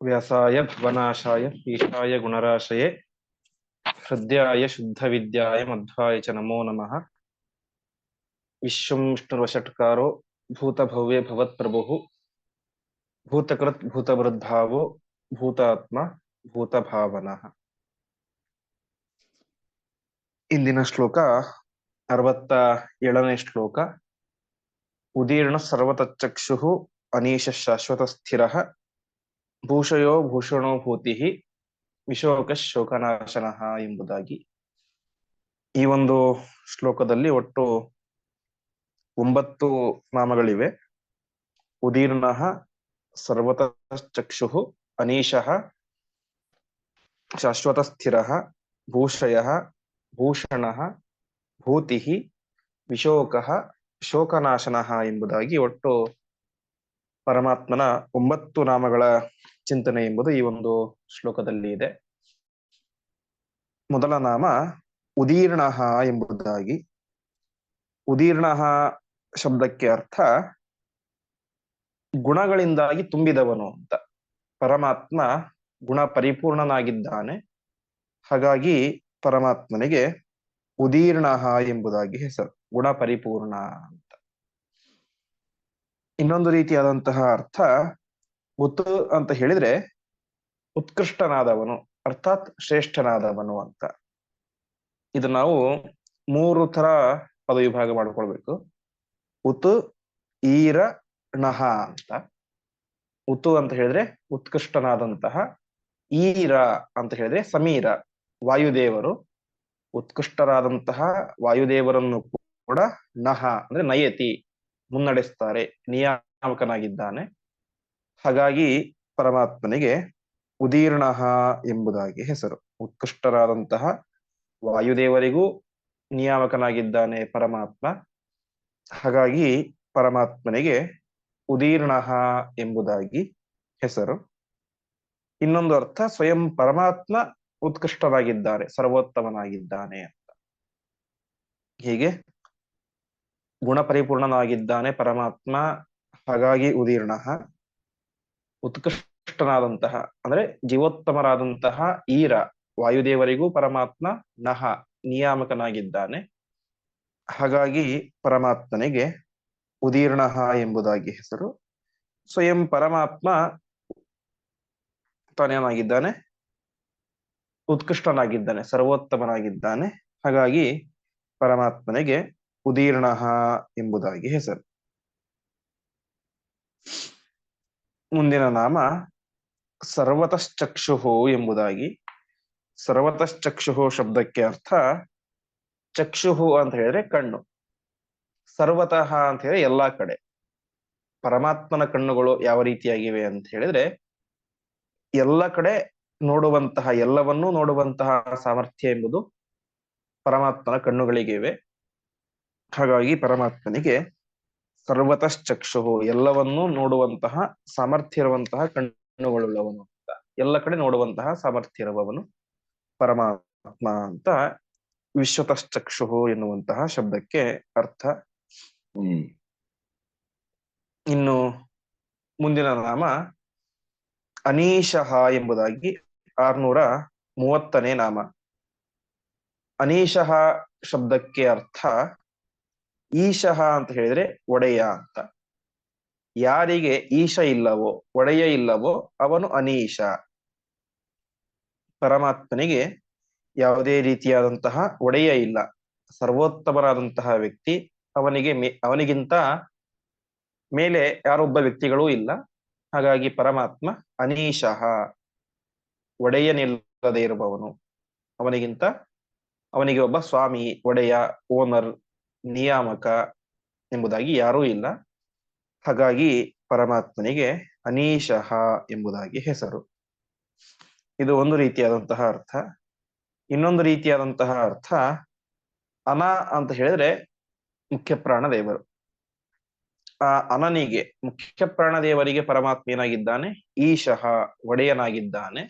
ವ್ಯಾಸಾಯ ಭವನಾಶಾಯ ಪೀಠಾಯ ಗುಣರಾಶಯೇ ಹೃದಯಾಯ ಶುದ್ಧ ವಿದ್ಯಾಯ ಮಧ್ವಾಯ ಚ ನಮೋ ನಮಃ ವಿಶ್ವಂ ವಿಷ್ಣುರ್ವಷಟ್ಕಾರೋ ಭೂತಭವ್ಯ ಭವತ್ಪ್ರಭುಃ ಭೂತಕೃತ್ ಭೂತವೃದ್ಭಾವೋ ಭೂತಾತ್ಮ ಭೂತಭಾವನಃ ಇಂದಿನ ಶ್ಲೋಕ ಅರವತ್ತ ಏಳನೇ ಶ್ಲೋಕ ಉದೀರ್ಣ ಸರ್ವತಚ್ಚಕ್ಷು ಅನೀಶ ಶಾಶ್ವತ ಸ್ಥಿರ ಭೂಷಯೋ ಭೂಷಣೋ ಭೂತಿ ವಿಶೋಕ ಶೋಕನಾಶನ ಎಂಬುದಾಗಿ. ಈ ಒಂದು ಶ್ಲೋಕದಲ್ಲಿ ಒಟ್ಟು ಒಂಬತ್ತು ನಾಮಗಳಿವೆ. ಉದೀರ್ಣ ಸರ್ವತಚಕ್ಷು ಅನೀಶಃ ಶಾಶ್ವತ ಸ್ಥಿರ ಭೂಷಯ ಭೂಷಣ ಭೂತಿ ವಿಶೋಕ ಶೋಕನಾಶನ ಎಂಬುದಾಗಿ ಒಟ್ಟು ಪರಮಾತ್ಮನ ಒಂಬತ್ತು ನಾಮಗಳ ಚಿಂತನೆ ಎಂಬುದು ಈ ಒಂದು ಶ್ಲೋಕದಲ್ಲಿ ಇದೆ. ಮೊದಲ ನಾಮ ಉದೀರ್ಣ ಎಂಬುದಾಗಿ. ಉದೀರ್ಣ ಶಬ್ದಕ್ಕೆ ಅರ್ಥ ಗುಣಗಳಿಂದಾಗಿ ತುಂಬಿದವನು ಅಂತ. ಪರಮಾತ್ಮ ಗುಣ ಪರಿಪೂರ್ಣನಾಗಿದ್ದಾನೆ. ಹಾಗಾಗಿ ಪರಮಾತ್ಮನಿಗೆ ಉದೀರ್ಣ ಎಂಬುದಾಗಿ ಹೆಸರು, ಗುಣ ಪರಿಪೂರ್ಣ ಅಂತ. ಇನ್ನೊಂದು ರೀತಿಯಾದಂತಹ ಅರ್ಥ ಉತ್ ಅಂತ ಹೇಳಿದ್ರೆ ಉತ್ಕೃಷ್ಟನಾದವನು, ಅರ್ಥಾತ್ ಶ್ರೇಷ್ಠನಾದವನು ಅಂತ. ಇದು ನಾವು ಮೂರು ತರ ಪದವಿಭಾಗ ಮಾಡ್ಕೊಳ್ಬೇಕು. ಉತು, ಈರ ಣಹ ಅಂತ. ಉತು ಅಂತ ಹೇಳಿದ್ರೆ ಉತ್ಕೃಷ್ಟನಾದಂತಹ, ಈರ ಅಂತ ಹೇಳಿದ್ರೆ ಸಮೀರ, ವಾಯುದೇವರು. ಉತ್ಕೃಷ್ಟರಾದಂತಹ ವಾಯುದೇವರನ್ನು ಕೂಡ ನಹ ಅಂದ್ರೆ ನಯತಿ ಮುನ್ನಡೆಸ್ತಾರೆ, ನಿಯಾಮಕನಾಗಿದ್ದಾನೆ. ಹಾಗಾಗಿ ಪರಮಾತ್ಮನಿಗೆ ಉದೀರ್ಣ ಎಂಬುದಾಗಿ ಹೆಸರು. ಉತ್ಕೃಷ್ಟರಾದಂತಹ ವಾಯುದೇವರಿಗೂ ನಿಯಾಮಕನಾಗಿದ್ದಾನೆ ಪರಮಾತ್ಮ. ಹಾಗಾಗಿ ಪರಮಾತ್ಮನಿಗೆ ಉದೀರ್ಣ ಎಂಬುದಾಗಿ ಹೆಸರು. ಇನ್ನೊಂದು ಅರ್ಥ, ಸ್ವಯಂ ಪರಮಾತ್ಮ ಉತ್ಕೃಷ್ಟನಾಗಿದ್ದಾನೆ ಸರ್ವೋತ್ತಮನಾಗಿದ್ದಾನೆ ಅಂತ. ಹೀಗೆ ಗುಣಪರಿಪೂರ್ಣನಾಗಿದ್ದಾನೆ ಪರಮಾತ್ಮ, ಹಾಗಾಗಿ ಉದೀರ್ಣ ಉತ್ಕೃಷ್ಟನಾದಂತಹ, ಅಂದ್ರೆ ಜೀವೋತ್ತಮರಾದಂತಹ ಈರ, ವಾಯುದೇವರಿಗೂ ಪರಮಾತ್ಮ ನಹ, ನಿಯಾಮಕನಾಗಿದ್ದಾನೆ. ಹಾಗಾಗಿ ಪರಮಾತ್ಮನಿಗೆ ಉದೀರ್ಣ ಎಂಬುದಾಗಿ ಹೆಸರು. ಸ್ವಯಂ ಪರಮಾತ್ಮ ತಾನೇನಾಗಿದ್ದಾನೆ? ಉತ್ಕೃಷ್ಟನಾಗಿದ್ದಾನೆ, ಸರ್ವೋತ್ತಮನಾಗಿದ್ದಾನೆ. ಹಾಗಾಗಿ ಪರಮಾತ್ಮನಿಗೆ ಉದೀರ್ಣ ಎಂಬುದಾಗಿ ಹೆಸರು. ಮುಂದಿನ ನಾಮ ಸರ್ವತಶ್ಚಕ್ಷು ಎಂಬುದಾಗಿ. ಸರ್ವತಶ್ಚಕ್ಷು ಶಬ್ದಕ್ಕೆ ಅರ್ಥ ಚಕ್ಷುಹು ಅಂತ ಹೇಳಿದ್ರೆ ಕಣ್ಣು. ಸರ್ವತಃ ಅಂತ ಹೇಳಿದ್ರೆ ಎಲ್ಲಾ ಕಡೆ. ಪರಮಾತ್ಮನ ಕಣ್ಣುಗಳು ಯಾವ ರೀತಿಯಾಗಿವೆ ಅಂತ ಹೇಳಿದ್ರೆ ಎಲ್ಲ ಕಡೆ ನೋಡುವಂತಹ, ಎಲ್ಲವನ್ನೂ ನೋಡುವಂತಹ ಸಾಮರ್ಥ್ಯ ಎಂಬುದು ಪರಮಾತ್ಮನ ಕಣ್ಣುಗಳಿಗಿವೆ. ಹಾಗಾಗಿ ಪರಮಾತ್ಮನಿಗೆ ಸರ್ವತಶ್ಚಕ್ಷು ಎಲ್ಲವನ್ನೂ ನೋಡುವಂತಹ ಸಾಮರ್ಥ್ಯ ಇರುವಂತಹ ಕಣ್ಣುಗಳುಳ್ಳವನು ಅಂತ. ಎಲ್ಲ ಕಡೆ ನೋಡುವಂತಹ ಸಾಮರ್ಥ್ಯ ಇರುವವನು ಪರಮಾತ್ಮ ಅಂತ ವಿಶ್ವತಶ್ಚಕ್ಷು ಎನ್ನುವಂತಹ ಶಬ್ದಕ್ಕೆ ಅರ್ಥ. ಹ್ಮ್. ಇನ್ನು ಮುಂದಿನ ನಾಮ ಅನೀಶಃ ಎಂಬುದಾಗಿ ಆರ್ನೂರ ಮೂವತ್ತನೇ ನಾಮ. ಅನೀಶಃ ಶಬ್ದಕ್ಕೆ ಅರ್ಥ ಈಶಃ ಅಂತ ಹೇಳಿದ್ರೆ ಒಡೆಯ ಅಂತ. ಯಾರಿಗೆ ಈಶ ಇಲ್ಲವೋ, ಒಡೆಯ ಇಲ್ಲವೋ ಅವನು ಅನೀಶ. ಪರಮಾತ್ಮನಿಗೆ ಯಾವುದೇ ರೀತಿಯಾದಂತಹ ಒಡೆಯ ಇಲ್ಲ. ಸರ್ವೋತ್ತಮರಾದಂತಹ ವ್ಯಕ್ತಿ ಅವನಿಗೆ ಅವನಿಗಿಂತ ಮೇಲೆ ಯಾರೊಬ್ಬ ವ್ಯಕ್ತಿಗಳೂ ಇಲ್ಲ. ಹಾಗಾಗಿ ಪರಮಾತ್ಮ ಅನೀಶಃ, ಒಡೆಯನಿಲ್ಲದೆ ಇರುವವನು. ಅವನಿಗಿಂತ ಅವನಿಗೆ ಒಬ್ಬ ಸ್ವಾಮಿ, ಒಡೆಯ, ಓನರ್ ನಿಯಾಮಕ ಎಂಬುದಾಗಿ ಯಾರೂ ಇಲ್ಲ. ಹಾಗಾಗಿ ಪರಮಾತ್ಮನಿಗೆ ಅನೀಶಃ ಎಂಬುದಾಗಿ ಹೆಸರು. ಇದು ಒಂದು ರೀತಿಯಾದಂತಹ ಅರ್ಥ. ಇನ್ನೊಂದು ರೀತಿಯಾದಂತಹ ಅರ್ಥ, ಅನ ಅಂತ ಹೇಳಿದ್ರೆ ಮುಖ್ಯ ಪ್ರಾಣ ದೇವರು. ಆ ಅನನಿಗೆ, ಮುಖ್ಯ ಪ್ರಾಣ ದೇವರಿಗೆ ಪರಮಾತ್ಮ ಏನಾಗಿದ್ದಾನೆ? ಈಶಃ ಒಡೆಯನಾಗಿದ್ದಾನೆ.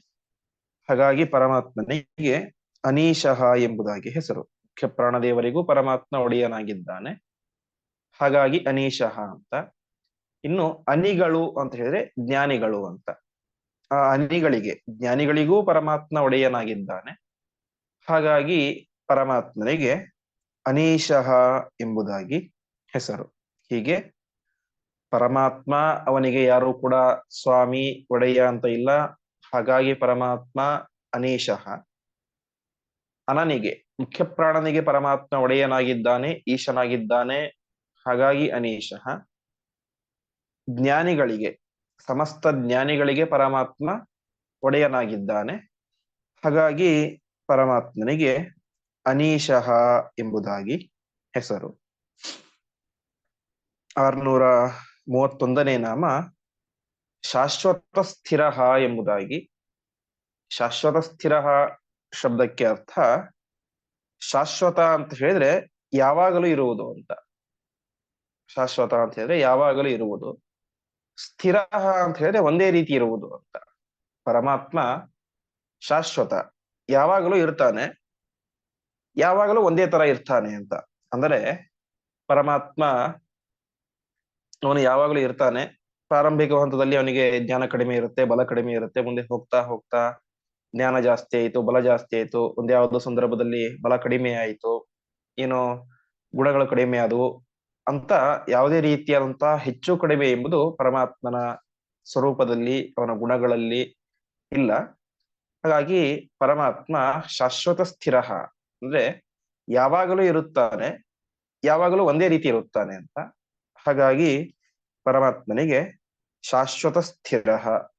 ಹಾಗಾಗಿ ಪರಮಾತ್ಮನಿಗೆ ಅನೀಶಃ ಎಂಬುದಾಗಿ ಹೆಸರು. ಮುಖ್ಯ ಪ್ರಾಣದೇವರಿಗೂ ಪರಮಾತ್ಮ ಒಡೆಯನಾಗಿದ್ದಾನೆ. ಹಾಗಾಗಿ ಅನೀಶಃ ಅಂತ. ಇನ್ನು ಅನಿಗಳು ಅಂತ ಹೇಳಿದ್ರೆ ಜ್ಞಾನಿಗಳು ಅಂತ. ಆ ಅನಿಗಳಿಗೆ, ಜ್ಞಾನಿಗಳಿಗೂ ಪರಮಾತ್ಮ ಒಡೆಯನಾಗಿದ್ದಾನೆ. ಹಾಗಾಗಿ ಪರಮಾತ್ಮನಿಗೆ ಅನೀಶಃ ಎಂಬುದಾಗಿ ಹೆಸರು. ಹೀಗೆ ಪರಮಾತ್ಮ ಅವನಿಗೆ ಯಾರು ಕೂಡ ಸ್ವಾಮಿ, ಒಡೆಯ ಅಂತ ಇಲ್ಲ. ಹಾಗಾಗಿ ಪರಮಾತ್ಮ ಅನೀಶಃ, ಅನನಿಗೆ. ಮುಖ್ಯ ಪ್ರಾಣನಿಗೆ ಪರಮಾತ್ಮ ಒಡೆಯನಾಗಿದ್ದಾನೆ, ಈಶನಾಗಿದ್ದಾನೆ. ಹಾಗಾಗಿ ಅನೀಶಃ ಜ್ಞಾನಿಗಳಿಗೆ, ಸಮಸ್ತ ಜ್ಞಾನಿಗಳಿಗೆ ಪರಮಾತ್ಮ ಒಡೆಯನಾಗಿದ್ದಾನೆ. ಹಾಗಾಗಿ ಪರಮಾತ್ಮನಿಗೆ ಅನೀಶಃ ಎಂಬುದಾಗಿ ಹೆಸರು. ಆರ್ನೂರ ಮೂವತ್ತೊಂದನೇ ನಾಮ, ಶಾಶ್ವತ ಸ್ಥಿರ ಎಂಬುದಾಗಿ. ಶಾಶ್ವತ ಸ್ಥಿರ ಶಬ್ದಕ್ಕೆ ಅರ್ಥ ಶಾಶ್ವತ ಅಂತ ಹೇಳಿದ್ರೆ ಯಾವಾಗಲೂ ಇರುವುದು ಅಂತ. ಶಾಶ್ವತ ಅಂತ ಹೇಳಿದ್ರೆ ಯಾವಾಗಲೂ ಇರುವುದು. ಸ್ಥಿರ ಅಂತ ಹೇಳಿದ್ರೆ ಒಂದೇ ರೀತಿ ಇರುವುದು ಅಂತ. ಪರಮಾತ್ಮ ಶಾಶ್ವತ ಯಾವಾಗಲೂ ಇರ್ತಾನೆ. ಯಾವಾಗಲೂ ಒಂದೇ ತರ ಇರ್ತಾನೆ ಅಂತ. ಅಂದರೆ ಪರಮಾತ್ಮ ಅವನು ಯಾವಾಗಲೂ ಇರ್ತಾನೆ. ಪ್ರಾರಂಭಿಕ ಹಂತದಲ್ಲಿ ಅವನಿಗೆ ಜ್ಞಾನ ಕಡಿಮೆ ಇರುತ್ತೆ, ಬಲ ಕಡಿಮೆ ಇರುತ್ತೆ, ಮುಂದೆ ಹೋಗ್ತಾ ಹೋಗ್ತಾ ಜ್ಞಾನ ಜಾಸ್ತಿ ಆಯಿತು, ಬಲ ಜಾಸ್ತಿ ಆಯಿತು ಒಂದ್ಯಾವುದೋ ಸಂದರ್ಭದಲ್ಲಿ ಬಲ ಕಡಿಮೆ ಆಯಿತು, ಏನೋ ಗುಣಗಳು ಕಡಿಮೆ ಆದವು ಅಂತ ಯಾವುದೇ ರೀತಿಯಾದಂತಹ ಹೆಚ್ಚು ಕಡಿಮೆ ಎಂಬುದು ಪರಮಾತ್ಮನ ಸ್ವರೂಪದಲ್ಲಿ, ಅವನ ಗುಣಗಳಲ್ಲಿ ಇಲ್ಲ. ಹಾಗಾಗಿ ಪರಮಾತ್ಮ ಶಾಶ್ವತ ಸ್ಥಿರ ಅಂದ್ರೆ ಯಾವಾಗಲೂ ಇರುತ್ತಾನೆ, ಯಾವಾಗಲೂ ಒಂದೇ ರೀತಿ ಇರುತ್ತಾನೆ ಅಂತ. ಹಾಗಾಗಿ ಪರಮಾತ್ಮನಿಗೆ ಶಾಶ್ವತ ಸ್ಥಿರ,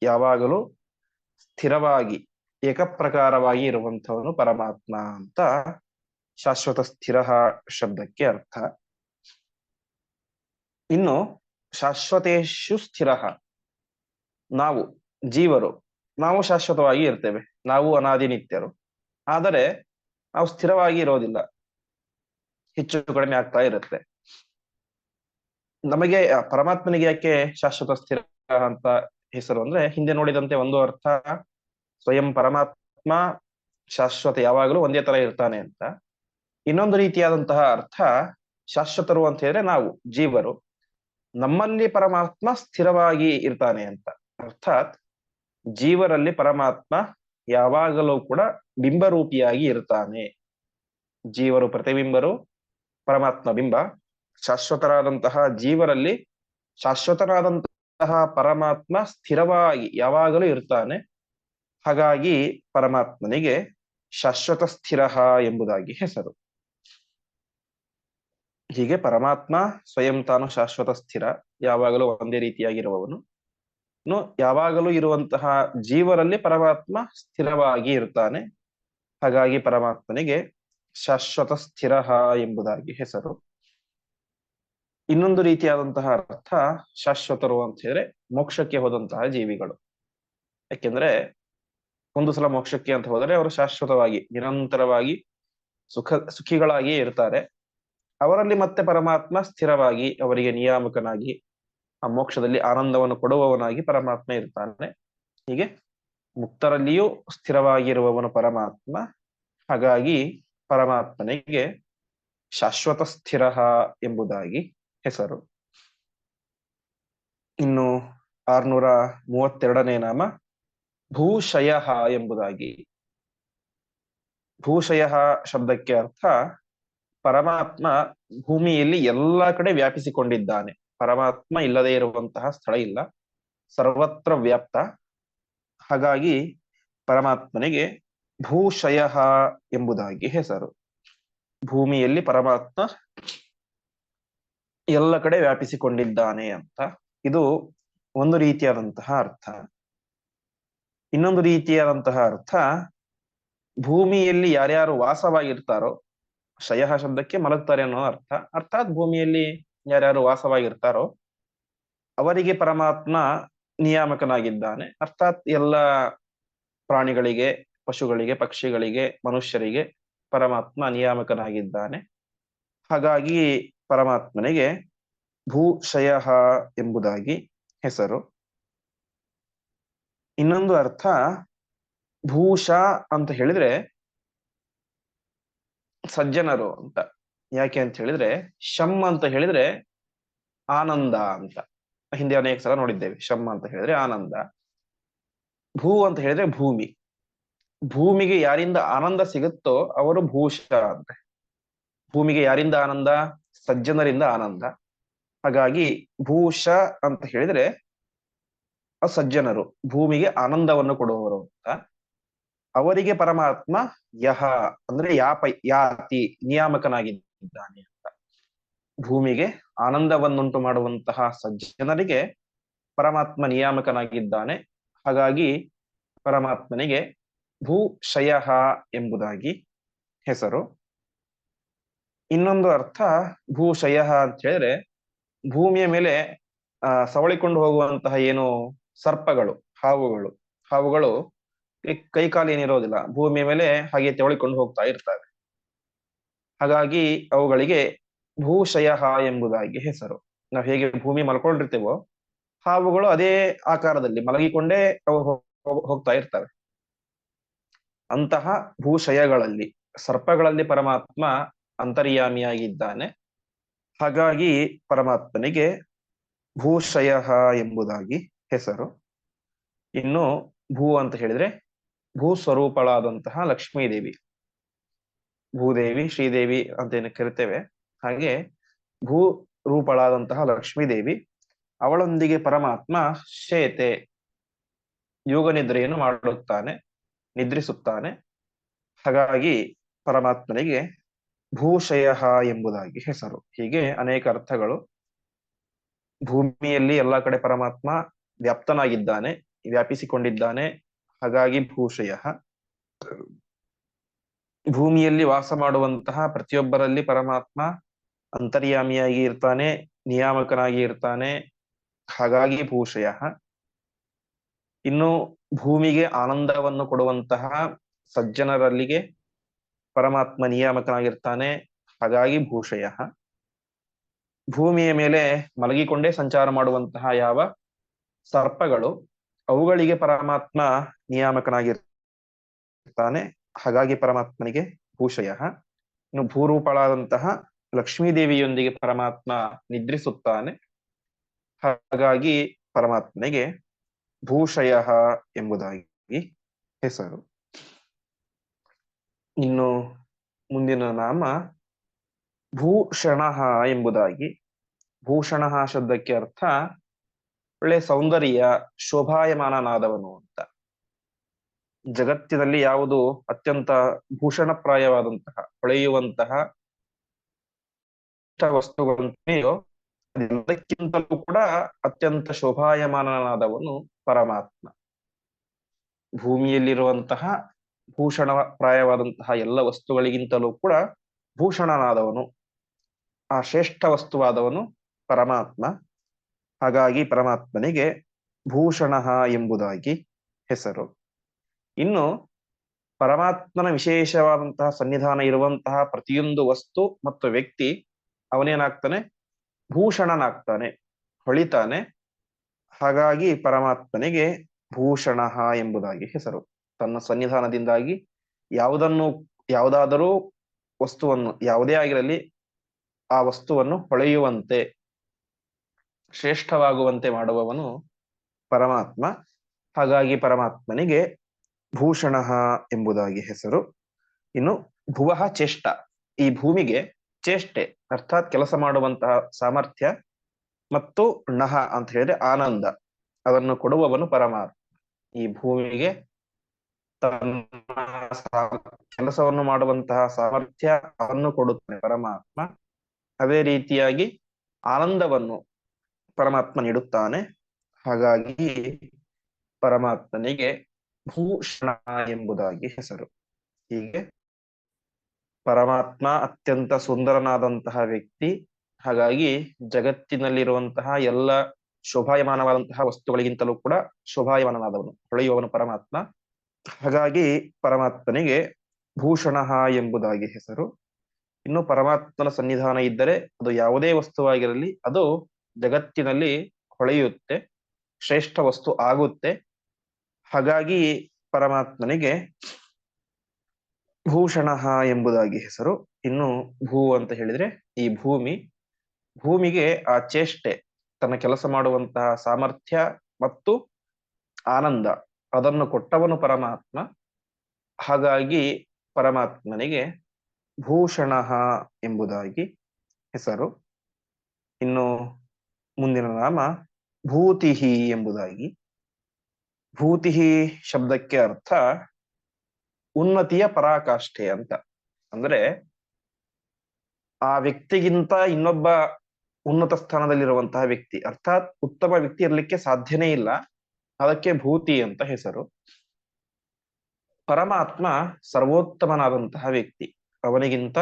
ಯಾವಾಗಲೂ ಸ್ಥಿರವಾಗಿ ಏಕಪ್ರಕಾರವಾಗಿ ಇರುವಂಥವನು ಪರಮಾತ್ಮ ಅಂತ ಶಾಶ್ವತ ಸ್ಥಿರ ಶಬ್ದಕ್ಕೆ ಅರ್ಥ. ಇನ್ನು ಶಾಶ್ವತೇಶು ಸ್ಥಿರ. ನಾವು ಜೀವರು, ನಾವು ಶಾಶ್ವತವಾಗಿ ಇರ್ತೇವೆ. ನಾವು ಅನಾದಿ ನಿತ್ಯರು. ಆದರೆ ನಾವು ಸ್ಥಿರವಾಗಿ ಇರೋದಿಲ್ಲ. ಹೆಚ್ಚು ಕಡಿಮೆ ಆಗ್ತಾ ಇರುತ್ತೆ. ನಮಗೆ, ಪರಮಾತ್ಮನಿಗೆ ಯಾಕೆ ಶಾಶ್ವತ ಸ್ಥಿರ ಅಂತ ಹೆಸರು ಅಂದ್ರೆ ಹಿಂದೆ ನೋಡಿದಂತೆ ಒಂದು ಅರ್ಥ ಸ್ವಯಂ ಪರಮಾತ್ಮ ಶಾಶ್ವತ ಯಾವಾಗಲೂ ಒಂದೇ ತರ ಇರ್ತಾನೆ ಅಂತ. ಇನ್ನೊಂದು ರೀತಿಯಾದಂತಹ ಅರ್ಥ ಶಾಶ್ವತರು ಅಂತ ಹೇಳಿದ್ರೆ ನಾವು, ಜೀವರು. ನಮ್ಮಲ್ಲಿ ಪರಮಾತ್ಮ ಸ್ಥಿರವಾಗಿ ಇರ್ತಾನೆ ಅಂತ. ಅರ್ಥಾತ್ ಜೀವರಲ್ಲಿ ಪರಮಾತ್ಮ ಯಾವಾಗಲೂ ಕೂಡ ಬಿಂಬರೂಪಿಯಾಗಿ ಇರ್ತಾನೆ. ಜೀವರು ಪ್ರತಿಬಿಂಬರು, ಪರಮಾತ್ಮ ಬಿಂಬ. ಶಾಶ್ವತರಾದಂತಹ ಜೀವರಲ್ಲಿ ಶಾಶ್ವತನಾದಂತಹ ಪರಮಾತ್ಮ ಸ್ಥಿರವಾಗಿ ಯಾವಾಗಲೂ ಇರ್ತಾನೆ. ಹಾಗಾಗಿ ಪರಮಾತ್ಮನಿಗೆ ಶಾಶ್ವತ ಸ್ಥಿರ ಎಂಬುದಾಗಿ ಹೆಸರು. ಹೀಗೆ ಪರಮಾತ್ಮ ಸ್ವಯಂ ತಾನು ಶಾಶ್ವತ ಸ್ಥಿರ, ಯಾವಾಗಲೂ ಒಂದೇ ರೀತಿಯಾಗಿರುವವನು. ಯಾವಾಗಲೂ ಇರುವಂತಹ ಜೀವರಲ್ಲಿ ಪರಮಾತ್ಮ ಸ್ಥಿರವಾಗಿ ಇರ್ತಾನೆ. ಹಾಗಾಗಿ ಪರಮಾತ್ಮನಿಗೆ ಶಾಶ್ವತ ಸ್ಥಿರ ಎಂಬುದಾಗಿ ಹೆಸರು. ಇನ್ನೊಂದು ರೀತಿಯಾದಂತಹ ಅರ್ಥ ಶಾಶ್ವತರು ಅಂತ ಹೇಳಿದ್ರೆ ಮೋಕ್ಷಕ್ಕೆ ಹೋದಂತಹ ಜೀವಿಗಳು. ಯಾಕೆಂದ್ರೆ ಒಂದು ಸಲ ಮೋಕ್ಷಕ್ಕೆ ಅಂತ ಹೋದರೆ ಅವರು ಶಾಶ್ವತವಾಗಿ, ನಿರಂತರವಾಗಿ ಸುಖ, ಸುಖಿಗಳಾಗಿಯೇ ಇರ್ತಾರೆ. ಅವರಲ್ಲಿ ಮತ್ತೆ ಪರಮಾತ್ಮ ಸ್ಥಿರವಾಗಿ ಅವರಿಗೆ ನಿಯಾಮಕನಾಗಿ ಆ ಮೋಕ್ಷದಲ್ಲಿ ಆನಂದವನ್ನು ಕೊಡುವವನಾಗಿ ಪರಮಾತ್ಮ ಇರ್ತಾನೆ. ಹೀಗೆ ಮುಕ್ತರಲ್ಲಿಯೂ ಸ್ಥಿರವಾಗಿರುವವನು ಪರಮಾತ್ಮ. ಹಾಗಾಗಿ ಪರಮಾತ್ಮನಿಗೆ ಶಾಶ್ವತ ಸ್ಥಿರ ಎಂಬುದಾಗಿ ಹೆಸರು. ಇನ್ನು ಆರ್ನೂರ ಮೂವತ್ತೆರಡನೇ ನಾಮ. ಭೂಶಯ ಎಂಬುದಾಗಿ. ಭೂಶಯ ಶಬ್ದಕ್ಕೆ ಅರ್ಥ ಪರಮಾತ್ಮ ಭೂಮಿಯಲ್ಲಿ ಎಲ್ಲ ಕಡೆ ವ್ಯಾಪಿಸಿಕೊಂಡಿದ್ದಾನೆ. ಪರಮಾತ್ಮ ಇಲ್ಲದೆ ಇರುವಂತಹ ಸ್ಥಳ ಇಲ್ಲ. ಸರ್ವತ್ರ ವ್ಯಾಪ್ತ. ಹಾಗಾಗಿ ಪರಮಾತ್ಮನಿಗೆ ಭೂಶಯ ಎಂಬುದಾಗಿ ಹೆಸರು. ಭೂಮಿಯಲ್ಲಿ ಪರಮಾತ್ಮ ಎಲ್ಲ ಕಡೆ ವ್ಯಾಪಿಸಿಕೊಂಡಿದ್ದಾನೆ ಅಂತ. ಇದು ಒಂದು ರೀತಿಯಾದಂತಹ ಅರ್ಥ. ಇನ್ನೊಂದು ರೀತಿಯಾದಂತಹ ಅರ್ಥ, ಭೂಮಿಯಲ್ಲಿ ಯಾರ್ಯಾರು ವಾಸವಾಗಿರ್ತಾರೋ ಶಯ ಶಬ್ದಕ್ಕೆ ಮಲಗ್ತಾರೆ ಅನ್ನೋ ಅರ್ಥ. ಅರ್ಥಾತ್ ಭೂಮಿಯಲ್ಲಿ ಯಾರ್ಯಾರು ವಾಸವಾಗಿರ್ತಾರೋ, ಅವರಿಗೆ ಪರಮಾತ್ಮ ನಿಯಾಮಕನಾಗಿದ್ದಾನೆ. ಅರ್ಥಾತ್ ಎಲ್ಲ ಪ್ರಾಣಿಗಳಿಗೆ, ಪಶುಗಳಿಗೆ, ಪಕ್ಷಿಗಳಿಗೆ, ಮನುಷ್ಯರಿಗೆ ಪರಮಾತ್ಮ ನಿಯಾಮಕನಾಗಿದ್ದಾನೆ. ಹಾಗಾಗಿ ಪರಮಾತ್ಮನಿಗೆ ಭೂಶಯ ಎಂಬುದಾಗಿ ಹೆಸರು. ಇನ್ನೊಂದು ಅರ್ಥ ಭೂಷ ಅಂತ ಹೇಳಿದ್ರೆ ಸಜ್ಜನರು ಅಂತ. ಯಾಕೆ ಅಂತ ಹೇಳಿದ್ರೆ ಶಮ್ ಅಂತ ಹೇಳಿದ್ರೆ ಆನಂದ ಅಂತ. ಹಿಂದೆ ಅನೇಕ ಸಲ ನೋಡಿದ್ದೇವೆ, ಶಮ್ ಅಂತ ಹೇಳಿದ್ರೆ ಆನಂದ. ಭೂ ಅಂತ ಹೇಳಿದ್ರೆ ಭೂಮಿ. ಭೂಮಿಗೆ ಯಾರಿಂದ ಆನಂದ ಸಿಗುತ್ತೋ ಅವರು ಭೂಷ ಅಂತ. ಭೂಮಿಗೆ ಯಾರಿಂದ ಆನಂದ? ಸಜ್ಜನರಿಂದ ಆನಂದ. ಹಾಗಾಗಿ ಭೂಷ ಅಂತ ಹೇಳಿದ್ರೆ ಸಜ್ಜನರು ಭೂಮಿಗೆ ಆನಂದವನ್ನು ಕೊಡುವವರು ಅಂತ. ಅವರಿಗೆ ಪರಮಾತ್ಮ ಯಹ ಅಂದ್ರೆ ಯಾಪ, ಯಾತಿ, ನಿಯಾಮಕನಾಗಿದ್ದಾನೆ ಅಂತ. ಭೂಮಿಗೆ ಆನಂದವನ್ನುಂಟು ಮಾಡುವಂತಹ ಸಜ್ಜನರಿಗೆ ಪರಮಾತ್ಮ ನಿಯಾಮಕನಾಗಿದ್ದಾನೆ. ಹಾಗಾಗಿ ಪರಮಾತ್ಮನಿಗೆ ಭೂಶಯ ಎಂಬುದಾಗಿ ಹೆಸರು. ಇನ್ನೊಂದು ಅರ್ಥ, ಭೂ ಶಯಃ ಅಂತ ಹೇಳಿದ್ರೆ ಭೂಮಿಯ ಮೇಲೆ ಸವಳಿಕೊಂಡು ಹೋಗುವಂತಹ ಏನು ಸರ್ಪಗಳು, ಹಾವುಗಳು ಹಾವುಗಳು ಕೈಕಾಲು ಏನಿರೋದಿಲ್ಲ ಭೂಮಿಯ ಮೇಲೆ ಹಾಗೆ ತೆವಳಿಕೊಂಡು ಹೋಗ್ತಾ ಇರ್ತವೆ. ಹಾಗಾಗಿ ಅವುಗಳಿಗೆ ಭೂಶಯ ಎಂಬುದಾಗಿ ಹೆಸರು. ನಾವು ಹೇಗೆ ಭೂಮಿ ಮಲ್ಕೊಂಡಿರ್ತೇವೋ, ಹಾವುಗಳು ಅದೇ ಆಕಾರದಲ್ಲಿ ಮಲಗಿಕೊಂಡೇ ಅವು ಹೋಗ್ತಾ ಇರ್ತವೆ. ಅಂತಹ ಭೂಶಯಗಳಲ್ಲಿ ಸರ್ಪಗಳಲ್ಲಿ ಪರಮಾತ್ಮ ಅಂತರ್ಯಾಮಿಯಾಗಿದ್ದಾನೆ. ಹಾಗಾಗಿ ಪರಮಾತ್ಮನಿಗೆ ಭೂಶಯ ಎಂಬುದಾಗಿ ಹೆಸರು. ಇನ್ನು ಭೂ ಅಂತ ಹೇಳಿದ್ರೆ ಭೂ ಸ್ವರೂಪಳಾದಂತಹ ಲಕ್ಷ್ಮೀದೇವಿ. ಭೂದೇವಿ, ಶ್ರೀದೇವಿ ಅಂತ ಏನು ಕರಿತೇವೆ? ಹಾಗೆ ಭೂ ರೂಪಳಾದಂತಹ ಲಕ್ಷ್ಮೀದೇವಿ, ಅವಳೊಂದಿಗೆ ಪರಮಾತ್ಮ ಶೇತೆ, ಯೋಗ ನಿದ್ರೆಯನ್ನು ಮಾಡುತ್ತಾನೆ, ನಿದ್ರಿಸುತ್ತಾನೆ. ಹಾಗಾಗಿ ಪರಮಾತ್ಮನಿಗೆ ಭೂಶಯ ಎಂಬುದಾಗಿ ಹೆಸರು. ಹೀಗೆ ಅನೇಕ ಅರ್ಥಗಳು. ಭೂಮಿಯಲ್ಲಿ ಎಲ್ಲಾ ಕಡೆ ಪರಮಾತ್ಮ ವ್ಯಾಪ್ತನಾಗಿದ್ದಾನೆ, ವ್ಯಾಪಿಸಿಕೊಂಡಿದ್ದಾನೆ. ಹಾಗಾಗಿ ಭೂಷಯ. ಭೂಮಿಯಲ್ಲಿ ವಾಸ ಮಾಡುವಂತಹ ಪ್ರತಿಯೊಬ್ಬರಲ್ಲಿ ಪರಮಾತ್ಮ ಅಂತರ್ಯಾಮಿಯಾಗಿ ಇರ್ತಾನೆ, ನಿಯಾಮಕನಾಗಿ ಇರ್ತಾನೆ. ಹಾಗಾಗಿ ಭೂಷಯ. ಇನ್ನು ಭೂಮಿಗೆ ಆನಂದವನ್ನು ಕೊಡುವಂತಹ ಸಜ್ಜನರಲ್ಲಿಗೆ ಪರಮಾತ್ಮ ನಿಯಾಮಕನಾಗಿರ್ತಾನೆ. ಹಾಗಾಗಿ ಭೂಷಯ. ಭೂಮಿಯ ಮೇಲೆ ಮಲಗಿಕೊಂಡೇ ಸಂಚಾರ ಮಾಡುವಂತಹ ಯಾವ ಸರ್ಪಗಳು ಅವುಗಳಿಗೆ ಪರಮಾತ್ಮ ನಿಯಾಮಕನಾಗಿರ್ತಾನೆ. ಹಾಗಾಗಿ ಪರಮಾತ್ಮನಿಗೆ ಭೂಷಯ. ಇನ್ನು ಭೂರೂಪಳಾದಂತಹ ಲಕ್ಷ್ಮೀದೇವಿಯೊಂದಿಗೆ ಪರಮಾತ್ಮ ನಿದ್ರಿಸುತ್ತಾನೆ. ಹಾಗಾಗಿ ಪರಮಾತ್ಮನಿಗೆ ಭೂಷಯ ಎಂಬುದಾಗಿ ಹೆಸರು. ಇನ್ನು ಮುಂದಿನ ನಾಮ ಭೂಷಣ ಎಂಬುದಾಗಿ. ಭೂಷಣ ಶಬ್ದಕ್ಕೆ ಅರ್ಥ ಒಳ್ಳೆ ಸೌಂದರ್ಯ ಶೋಭಾಯಮಾನನಾದವನು ಅಂತ. ಜಗತ್ತಿನಲ್ಲಿ ಯಾವುದು ಅತ್ಯಂತ ಭೂಷಣಪ್ರಾಯವಾದಂತಹ, ಹೊಳೆಯುವಂತಹ ವಸ್ತುಗಳಂತೆಯೋ ಅದೆಲ್ಲಕ್ಕಿಂತಲೂ ಕೂಡ ಅತ್ಯಂತ ಶೋಭಾಯಮಾನನಾದವನು ಪರಮಾತ್ಮ. ಭೂಮಿಯಲ್ಲಿರುವಂತಹ ಭೂಷಣ ಪ್ರಾಯವಾದಂತಹ ಎಲ್ಲ ವಸ್ತುಗಳಿಗಿಂತಲೂ ಕೂಡ ಭೂಷಣನಾದವನು. ಆ ಶ್ರೇಷ್ಠ ವಸ್ತುವಾದವನು ಪರಮಾತ್ಮ. ಹಾಗಾಗಿ ಪರಮಾತ್ಮನಿಗೆ ಭೂಷಣ ಎಂಬುದಾಗಿ ಹೆಸರು. ಇನ್ನು ಪರಮಾತ್ಮನ ವಿಶೇಷವಾದಂತಹ ಸನ್ನಿಧಾನ ಇರುವಂತಹ ಪ್ರತಿಯೊಂದು ವಸ್ತು ಮತ್ತು ವ್ಯಕ್ತಿ ಅವನೇನಾಗ್ತಾನೆ? ಭೂಷಣನಾಗ್ತಾನೆ, ಹೊಳಿತಾನೆ. ಹಾಗಾಗಿ ಪರಮಾತ್ಮನಿಗೆ ಭೂಷಣ ಎಂಬುದಾಗಿ ಹೆಸರು. ತನ್ನ ಸನ್ನಿಧಾನದಿಂದಾಗಿ ಯಾವುದನ್ನು, ಯಾವುದಾದರೂ ವಸ್ತುವನ್ನು, ಯಾವುದೇ ಆಗಿರಲಿ ಆ ವಸ್ತುವನ್ನು ಹೊಳೆಯುವಂತೆ ಶ್ರೇಷ್ಠವಾಗುವಂತೆ ಮಾಡುವವನು ಪರಮಾತ್ಮ. ಹಾಗಾಗಿ ಪರಮಾತ್ಮನಿಗೆ ಭೂಷಣ ಎಂಬುದಾಗಿ ಹೆಸರು. ಇನ್ನು ಭುವಹ ಚೇಷ್ಟ. ಈ ಭೂಮಿಗೆ ಚೇಷ್ಟೆ, ಅರ್ಥಾತ್ ಕೆಲಸ ಮಾಡುವಂತಹ ಸಾಮರ್ಥ್ಯ ಮತ್ತು ನಹ ಅಂತ ಹೇಳಿದ್ರೆ ಆನಂದ. ಅದನ್ನು ಕೊಡುವವನು ಪರಮಾತ್ಮ. ಈ ಭೂಮಿಗೆ ತನ್ನ ಕೆಲಸವನ್ನು ಮಾಡುವಂತಹ ಸಾಮರ್ಥ್ಯ ಅವನ್ನು ಕೊಡುತ್ತಾನೆ ಪರಮಾತ್ಮ. ಅದೇ ರೀತಿಯಾಗಿ ಆನಂದವನ್ನು ಪರಮಾತ್ಮ ನೀಡುತ್ತಾನೆ. ಹಾಗಾಗಿ ಪರಮಾತ್ಮನಿಗೆ ಭೂಷಣ ಎಂಬುದಾಗಿ ಹೆಸರು. ಹೀಗೆ ಪರಮಾತ್ಮ ಅತ್ಯಂತ ಸುಂದರನಾದಂತಹ ವ್ಯಕ್ತಿ. ಹಾಗಾಗಿ ಜಗತ್ತಿನಲ್ಲಿರುವಂತಹ ಎಲ್ಲ ಶೋಭಾಯಮಾನವಾದಂತಹ ವಸ್ತುಗಳಿಗಿಂತಲೂ ಕೂಡ ಶೋಭಾಯಮಾನವಾದವನು ಹೊಳೆಯುವವನು ಪರಮಾತ್ಮ. ಹಾಗಾಗಿ ಪರಮಾತ್ಮನಿಗೆ ಭೂಷಣ ಎಂಬುದಾಗಿ ಹೆಸರು. ಇನ್ನು ಪರಮಾತ್ಮನ ಸನ್ನಿಧಾನ ಇದ್ದರೆ ಅದು ಯಾವುದೇ ವಸ್ತುವಾಗಿರಲಿ, ಅದು ಜಗತ್ತಿನಲ್ಲಿ ಹೊಳೆಯುತ್ತೆ, ಶ್ರೇಷ್ಠ ವಸ್ತು ಆಗುತ್ತೆ. ಹಾಗಾಗಿ ಪರಮಾತ್ಮನಿಗೆ ಭೂಷಣ ಎಂಬುದಾಗಿ ಹೆಸರು. ಇನ್ನು ಭೂ ಅಂತ ಹೇಳಿದ್ರೆ ಈ ಭೂಮಿ. ಭೂಮಿಗೆ ಆ ಚೇಷ್ಟೆ, ತನ್ನ ಕೆಲಸ ಮಾಡುವಂತಹ ಸಾಮರ್ಥ್ಯ ಮತ್ತು ಆನಂದ, ಅದನ್ನು ಕೊಟ್ಟವನು ಪರಮಾತ್ಮ. ಹಾಗಾಗಿ ಪರಮಾತ್ಮನಿಗೆ ಭೂಷಣ ಎಂಬುದಾಗಿ ಹೆಸರು. ಇನ್ನು ಮುಂದಿನ ನಾಮ ಭೂತಿಹಿ ಎಂಬುದಾಗಿ. ಭೂತಿಹಿ ಶಬ್ದಕ್ಕೆ ಅರ್ಥ ಉನ್ನತಿಯ ಪರಾಕಾಷ್ಠೆ ಅಂತ. ಅಂದ್ರೆ ಆ ವ್ಯಕ್ತಿಗಿಂತ ಇನ್ನೊಬ್ಬ ಉನ್ನತ ಸ್ಥಾನದಲ್ಲಿರುವಂತಹ ವ್ಯಕ್ತಿ, ಅರ್ಥಾತ್ ಉತ್ತಮ ವ್ಯಕ್ತಿ ಇರಲಿಕ್ಕೆ ಸಾಧ್ಯನೇ ಇಲ್ಲ. ಅದಕ್ಕೆ ಭೂತಿ ಅಂತ ಹೆಸರು. ಪರಮಾತ್ಮ ಸರ್ವೋತ್ತಮನಾದಂತಹ ವ್ಯಕ್ತಿ. ಅವನಿಗಿಂತ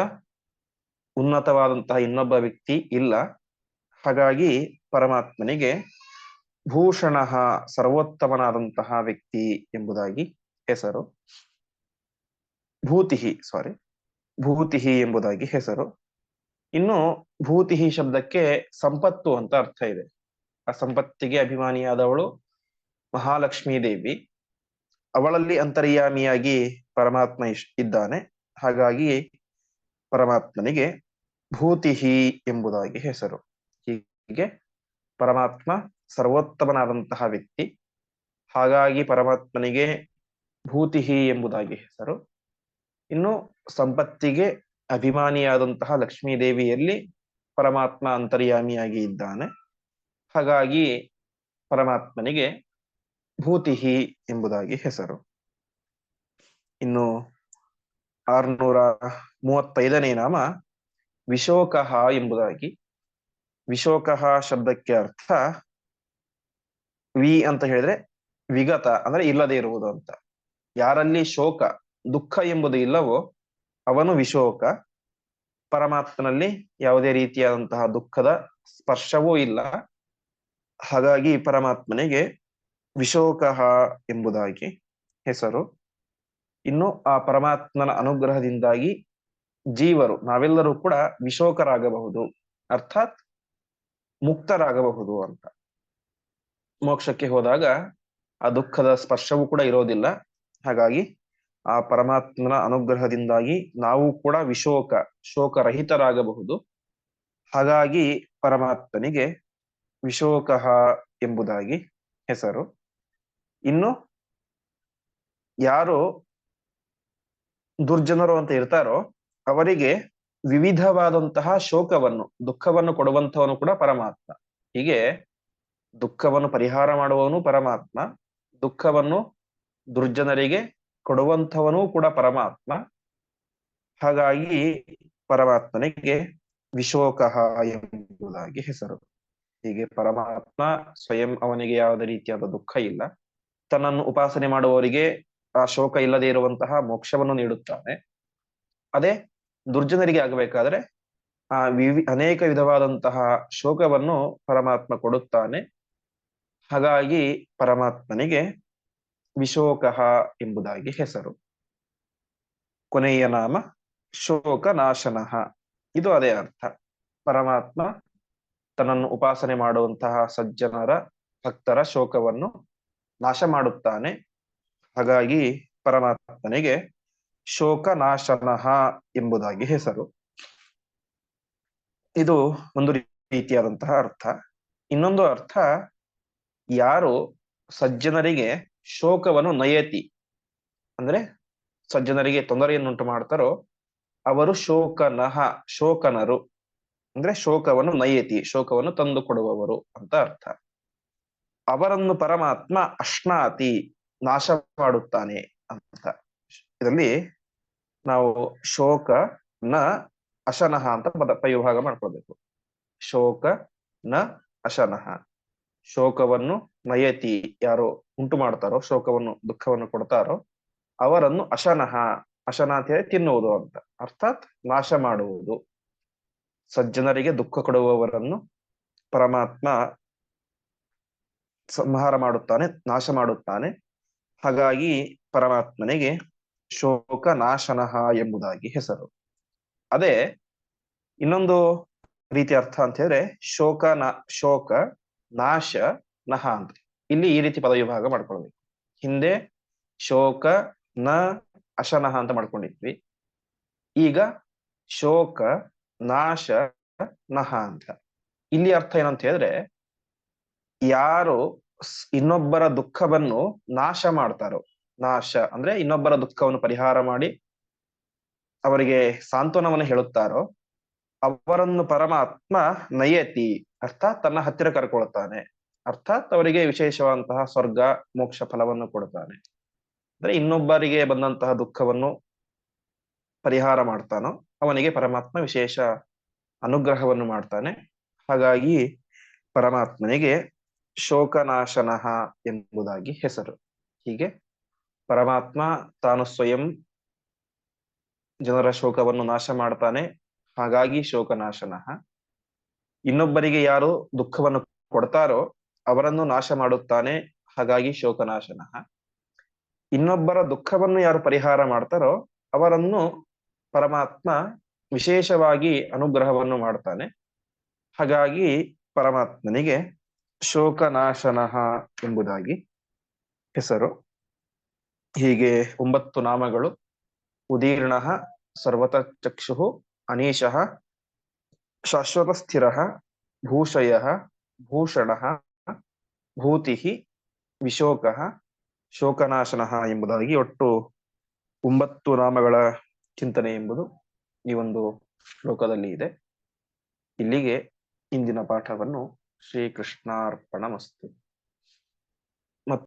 ಉನ್ನತವಾದಂತಹ ಇನ್ನೊಬ್ಬ ವ್ಯಕ್ತಿ ಇಲ್ಲ. ಹಾಗಾಗಿ ಪರಮಾತ್ಮನಿಗೆ ಭೂಷಣ ಸರ್ವೋತ್ತಮನಾದಂತಹ ವ್ಯಕ್ತಿ ಎಂಬುದಾಗಿ ಹೆಸರು. ಭೂತಿಹಿ ಸಾರಿ ಭೂತಿಹಿ ಎಂಬುದಾಗಿ ಹೆಸರು. ಇನ್ನು ಭೂತಿಹಿ ಶಬ್ದಕ್ಕೆ ಸಂಪತ್ತು ಅಂತ ಅರ್ಥ ಇದೆ. ಆ ಸಂಪತ್ತಿಗೆ ಅಭಿಮಾನಿಯಾದವಳು ಮಹಾಲಕ್ಷ್ಮೀ ದೇವಿ. ಅವಳಲ್ಲಿ ಅಂತರ್ಯಾಮಿಯಾಗಿ ಪರಮಾತ್ಮ ಇದ್ದಾನೆ. ಹಾಗಾಗಿ ಪರಮಾತ್ಮನಿಗೆ ಭೂತಿಹಿ ಎಂಬುದಾಗಿ ಹೆಸರು. ಹೀಗೆ ಪರಮಾತ್ಮ ಸರ್ವೋತ್ತಮನಾದಂತಹ ವ್ಯಕ್ತಿ. ಹಾಗಾಗಿ ಪರಮಾತ್ಮನಿಗೆ ಭೂತಿಹಿ ಎಂಬುದಾಗಿ ಹೆಸರು. ಇನ್ನು ಸಂಪತ್ತಿಗೆ ಅಭಿಮಾನಿಯಾದಂತಹ ಲಕ್ಷ್ಮೀದೇವಿಯಲ್ಲಿ ಪರಮಾತ್ಮ ಅಂತರ್ಯಾಮಿಯಾಗಿ ಇದ್ದಾನೆ. ಹಾಗಾಗಿ ಪರಮಾತ್ಮನಿಗೆ ಭೂತಿಹಿ ಎಂಬುದಾಗಿ ಹೆಸರು. ಇನ್ನು ಆರ್ನೂರ ಮೂವತ್ತೈದನೇ ನಾಮ ವಿಶೋಕಃ ಎಂಬುದಾಗಿ ವಿಶೋಕಃ ಶಬ್ದಕ್ಕೆ ಅರ್ಥ ವಿ ಅಂತ ಹೇಳಿದ್ರೆ ವಿಗತ, ಅಂದ್ರೆ ಇಲ್ಲದೆ ಇರುವುದು ಅಂತ. ಯಾರಲ್ಲಿ ಶೋಕ, ದುಃಖ ಎಂಬುದು ಇಲ್ಲವೋ ಅವನು ವಿಶೋಕ. ಪರಮಾತ್ಮನಲ್ಲಿ ಯಾವುದೇ ರೀತಿಯಾದಂತಹ ದುಃಖದ ಸ್ಪರ್ಶವೂ ಇಲ್ಲ. ಹಾಗಾಗಿ ಪರಮಾತ್ಮನಿಗೆ ವಿಶೋಕಃ ಎಂಬುದಾಗಿ ಹೆಸರು. ಇನ್ನು ಆ ಪರಮಾತ್ಮನ ಅನುಗ್ರಹದಿಂದಾಗಿ ಜೀವರು, ನಾವೆಲ್ಲರೂ ಕೂಡ ವಿಶೋಕರಾಗಬಹುದು. ಅರ್ಥಾತ್ ಮುಕ್ತರಾಗಬಹುದು ಅಂತ. ಮೋಕ್ಷಕ್ಕೆ ಹೋದಾಗ ಆ ದುಃಖದ ಸ್ಪರ್ಶವೂ ಕೂಡ ಇರೋದಿಲ್ಲ. ಹಾಗಾಗಿ ಆ ಪರಮಾತ್ಮನ ಅನುಗ್ರಹದಿಂದಾಗಿ ನಾವು ಕೂಡ ವಿಶೋಕ, ಶೋಕರಹಿತರಾಗಬಹುದು. ಹಾಗಾಗಿ ಪರಮಾತ್ಮನಿಗೆ ವಿಶೋಕಃ ಎಂಬುದಾಗಿ ಹೆಸರು. ಇನ್ನು ಯಾರು ದುರ್ಜನರು ಅಂತ ಇರ್ತಾರೋ ಅವರಿಗೆ ವಿವಿಧವಾದಂತಹ ಶೋಕವನ್ನು, ದುಃಖವನ್ನು ಕೊಡುವಂತವನು ಕೂಡ ಪರಮಾತ್ಮ. ಹೀಗೆ ದುಃಖವನ್ನು ಪರಿಹಾರ ಮಾಡುವವನು ಪರಮಾತ್ಮ, ದುಃಖವನ್ನು ದುರ್ಜನರಿಗೆ ಕೊಡುವಂಥವನೂ ಕೂಡ ಪರಮಾತ್ಮ. ಹಾಗಾಗಿ ಪರಮಾತ್ಮನಿಗೆ ವಿಶೋಕಃ ಎಂಬುದಾಗಿ ಹೆಸರು. ಹೀಗೆ ಪರಮಾತ್ಮ ಸ್ವಯಂ ಅವನಿಗೆ ಯಾವುದೇ ರೀತಿಯಾದ ದುಃಖ ಇಲ್ಲ. ತನ್ನನ್ನು ಉಪಾಸನೆ ಮಾಡುವವರಿಗೆ ಆ ಶೋಕ ಇಲ್ಲದೆ ಇರುವಂತಹ ಮೋಕ್ಷವನ್ನು ನೀಡುತ್ತಾನೆ. ಅದೇ ದುರ್ಜನರಿಗೆ ಆಗಬೇಕಾದ್ರೆ ಆ ವಿವಿ, ಅನೇಕ ವಿಧವಾದಂತಹ ಶೋಕವನ್ನು ಪರಮಾತ್ಮ ಕೊಡುತ್ತಾನೆ. ಹಾಗಾಗಿ ಪರಮಾತ್ಮನಿಗೆ ವಿಶೋಕಃ ಎಂಬುದಾಗಿ ಹೆಸರು. ಕೊನೆಯ ನಾಮ ಶೋಕ ನಾಶನಃ ಇದು ಅದೇ ಅರ್ಥ. ಪರಮಾತ್ಮ ತನ್ನನ್ನು ಉಪಾಸನೆ ಮಾಡುವಂತಹ ಸಜ್ಜನರ, ಭಕ್ತರ ಶೋಕವನ್ನು ನಾಶ ಮಾಡುತ್ತಾನೆ. ಹಾಗಾಗಿ ಪರಮಾತ್ಮನಿಗೆ ಶೋಕ ನಾಶನಃ ಎಂಬುದಾಗಿ ಹೆಸರು. ಇದು ಒಂದು ರೀತಿಯಾದಂತಹ ಅರ್ಥ. ಇನ್ನೊಂದು ಅರ್ಥ, ಯಾರು ಸಜ್ಜನರಿಗೆ ಶೋಕವನ್ನು ನಯತಿ, ಅಂದ್ರೆ ಸಜ್ಜನರಿಗೆ ತೊಂದರೆಯನ್ನುಂಟು ಮಾಡ್ತಾರೋ, ಅವರು ಶೋಕನಃ ಶೋಕನರು, ಅಂದ್ರೆ ಶೋಕವನ್ನು ನಯತಿ, ಶೋಕವನ್ನು ತಂದು ಕೊಡುವವರು ಅಂತ ಅರ್ಥ. ಅವರನ್ನು ಪರಮಾತ್ಮ ಅಶ್ನಾತಿ ನಾಶ ಮಾಡುತ್ತಾನೆ ಅಂತ. ಇದರಲ್ಲಿ ನಾವು ಶೋಕ ನ ಅಶನಃ ಅಂತ ಪದ ವಿಭಾಗ ಮಾಡ್ಕೊಳ್ಬೇಕು. ಶೋಕ ನ ಅಶನಃ ಶೋಕವನ್ನು ನಯತಿ ಯಾರು ಉಂಟು ಮಾಡ್ತಾರೋ, ಶೋಕವನ್ನು ದುಃಖವನ್ನು ಕೊಡ್ತಾರೋ, ಅವರನ್ನು ಅಶನಃ ಅಶನ ಅಂತ ಹೇಳಿ ತಿನ್ನುವುದು ಅಂತ. ಅರ್ಥಾತ್ ನಾಶ ಮಾಡುವುದು. ಸಜ್ಜನರಿಗೆ ದುಃಖ ಕೊಡುವವರನ್ನು ಪರಮಾತ್ಮ ಸಂಹಾರ ಮಾಡುತ್ತಾನೆ, ನಾಶ ಮಾಡುತ್ತಾನೆ. ಹಾಗಾಗಿ ಪರಮಾತ್ಮನಿಗೆ ಶೋಕ ನಾಶನಃ ಎಂಬುದಾಗಿ ಹೆಸರು. ಅದೇ ಇನ್ನೊಂದು ರೀತಿ ಅರ್ಥ ಅಂತ ಹೇಳಿದ್ರೆ ಶೋಕ ನ ಶೋಕ, ನಾಶ, ನಹ ಅಂತ ಇಲ್ಲಿ ಈ ರೀತಿ ಪದ ವಿಭಾಗ ಮಾಡ್ಕೊಳ್ಬೇಕು. ಹಿಂದೆ ಶೋಕ, ನ, ಅಶನಹ ಅಂತ ಮಾಡ್ಕೊಂಡಿದ್ವಿ. ಈಗ ಶೋಕ, ನಾಶ, ನಹ ಅಂತ. ಇಲ್ಲಿ ಅರ್ಥ ಏನಂತ ಹೇಳಿದ್ರೆ ಯಾರು ಇನ್ನೊಬ್ಬರ ದುಃಖವನ್ನು ನಾಶ ಮಾಡ್ತಾರೋ ನಾಶ. ಅಂದ್ರೆ ಇನ್ನೊಬ್ಬರ ದುಃಖವನ್ನು ಪರಿಹಾರ ಮಾಡಿ ಅವರಿಗೆ ಸಾಂತ್ವನವನ್ನು ಹೇಳುತ್ತಾರೋ ಅವರನ್ನು ಪರಮಾತ್ಮ ನಯತಿ, ಅರ್ಥಾತ್ ತನ್ನ ಹತ್ತಿರ ಕರ್ಕೊಳ್ತಾನೆ. ಅರ್ಥಾತ್ ಅವರಿಗೆ ವಿಶೇಷವಾದಂತಹ ಸ್ವರ್ಗ, ಮೋಕ್ಷ ಫಲವನ್ನು ಕೊಡ್ತಾನೆ. ಅಂದ್ರೆ ಇನ್ನೊಬ್ಬರಿಗೆ ಬಂದಂತಹ ದುಃಖವನ್ನು ಪರಿಹಾರ ಮಾಡ್ತಾನೋ ಅವನಿಗೆ ಪರಮಾತ್ಮ ವಿಶೇಷ ಅನುಗ್ರಹವನ್ನು ಮಾಡ್ತಾನೆ. ಹಾಗಾಗಿ ಪರಮಾತ್ಮನಿಗೆ ಶೋಕನಾಶನಃ ಎಂಬುದಾಗಿ ಹೆಸರು. ಹೀಗೆ ಪರಮಾತ್ಮ ತಾನು ಸ್ವಯಂ ಜನರ ಶೋಕವನ್ನು ನಾಶ ಮಾಡ್ತಾನೆ. ಹಾಗಾಗಿ ಶೋಕನಾಶನಃ. ಇನ್ನೊಬ್ಬರಿಗೆ ಯಾರು ದುಃಖವನ್ನು ಕೊಡ್ತಾರೋ ಅವರನ್ನು ನಾಶ ಮಾಡುತ್ತಾನೆ. ಹಾಗಾಗಿ ಶೋಕನಾಶನಃ. ಇನ್ನೊಬ್ಬರ ದುಃಖವನ್ನು ಯಾರು ಪರಿಹಾರ ಮಾಡ್ತಾರೋ ಅವರನ್ನು ಪರಮಾತ್ಮ ವಿಶೇಷವಾಗಿ ಅನುಗ್ರಹವನ್ನು ಮಾಡ್ತಾನೆ. ಹಾಗಾಗಿ ಪರಮಾತ್ಮನಿಗೆ ಶೋಕನಾಶನಃ ಎಂಬುದಾಗಿ ಹೆಸರು. ಹೀಗೆ ಒಂಬತ್ತು ನಾಮಗಳು. ಉದೀರ್ಣ, ಸರ್ವತ ಚಕ್ಷು, ಅನೀಶಃ, ಶಾಶ್ವತ ಸ್ಥಿರ, ಭೂಷಯ, ಭೂಷಣ, ಭೂತಿ, ವಿಶೋಕ, ಶೋಕನಾಶನ ಎಂಬುದಾಗಿ ಒಟ್ಟು ಒಂಬತ್ತು ನಾಮಗಳ ಚಿಂತನೆ ಎಂಬುದು ಈ ಒಂದು ಶ್ಲೋಕದಲ್ಲಿ ಇದೆ. ಇಲ್ಲಿಗೆ ಇಂದಿನ ಪಾಠವನ್ನು ಶ್ರೀಕೃಷ್ಣಾರ್ಪಣಮಸ್ತು.